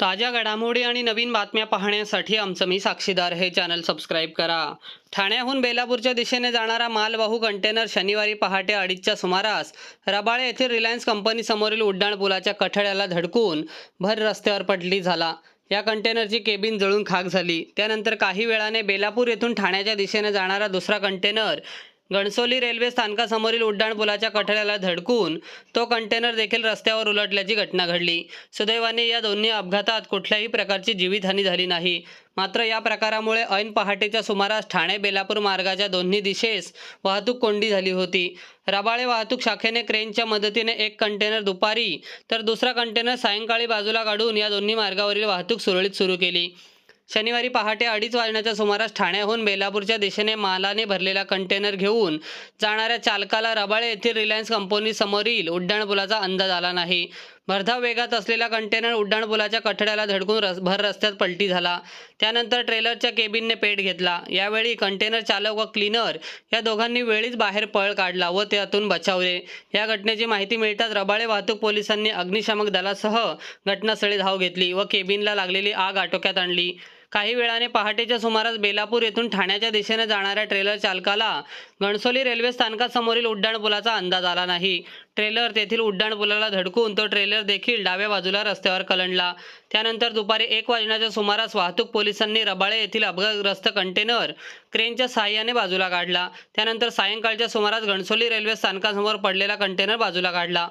ताज्या घडामोडी आणि नवीन बातम्या पाहण्यासाठी आमचं मी साक्षीदार हे चॅनल सबस्क्राईब करा. ठाण्याहून बेलापूरच्या दिशेने जाणारा मालवाहू कंटेनर शनिवारी पहाटे अडीचच्या सुमारास रबाळे येथील रिलायन्स कंपनीसमोरील उड्डाणपुलाच्या कठड्याला धडकून भर रस्त्यावर पडली झाला. या कंटेनरची केबिन जळून खाक झाली. त्यानंतर काही वेळाने बेलापूर येथून ठाण्याच्या दिशेने जाणारा दुसरा कंटेनर गणसोली रेल्वे स्थानकासमोरील उड्डाणपुलाच्या कठड्याला धडकून तो कंटेनर देखील रस्त्यावर उलटल्याची घटना घडली. सुदैवाने या दोन्ही अपघातात कुठल्याही प्रकारची जीवितहानी झाली नाही. मात्र या प्रकारामुळे ऐन पहाटेच्या सुमारास ठाणे बेलापूर मार्गाच्या दोन्ही दिशेस वाहतूक कोंडी झाली होती. रबाळे वाहतूक शाखेने क्रेनच्या मदतीने एक कंटेनर दुपारी तर दुसरा कंटेनर सायंकाळी बाजूला काढून या दोन्ही मार्गावरील वाहतूक सुरळीत सुरू केली. शनिवारी पहाटे अडीच वाजण्याच्या सुमारास ठाण्याहून बेलापूरच्या दिशेने मालाने भरलेला कंटेनर घेऊन जाणाऱ्या चालकाला रबाळे येथील रिलायन्स कंपनी समोरील उड्डाणपुलाचा अंदाज आला नाही. भरधाव वेगात असलेला कंटेनर उड्डाणपुलाच्या कठड्याला धडकून रस भर रस्त्यात पलटी झाला. त्यानंतर ट्रेलरच्या केबिनने पेट घेतला. यावेळी कंटेनर चालक व क्लीनर या दोघांनी वेळीच बाहेर पळ काढला व त्यातून बचावले. या घटनेची माहिती मिळताच रबाळे वाहतूक पोलिसांनी अग्निशामक दलासह घटनास्थळी धाव घेतली व केबिनला लागलेली आग आटोक्यात आणली. काही वेळाने पहाटेच्या सुमारास बेलापूर येथून ठाण्याच्या दिशेने जाणाऱ्या ट्रेलर चालकाला घणसोली रेल्वे स्थानकासमोरील उड्डाणपुलाचा अंदाज आला नाही. ट्रेलर तेथील उड्डाणपुलाला धडकून तो ट्रेलर देखील डाव्या बाजूला रस्त्यावर कलंडला. त्यानंतर दुपारी एक वाजण्याच्या सुमारास वाहतूक पोलिसांनी रबाळे येथील अपघातग्रस्त कंटेनर क्रेनच्या सहाय्याने बाजूला काढला. त्यानंतर सायंकाळच्या सुमारास घणसोली रेल्वे स्थानकासमोर पडलेला कंटेनर बाजूला काढला.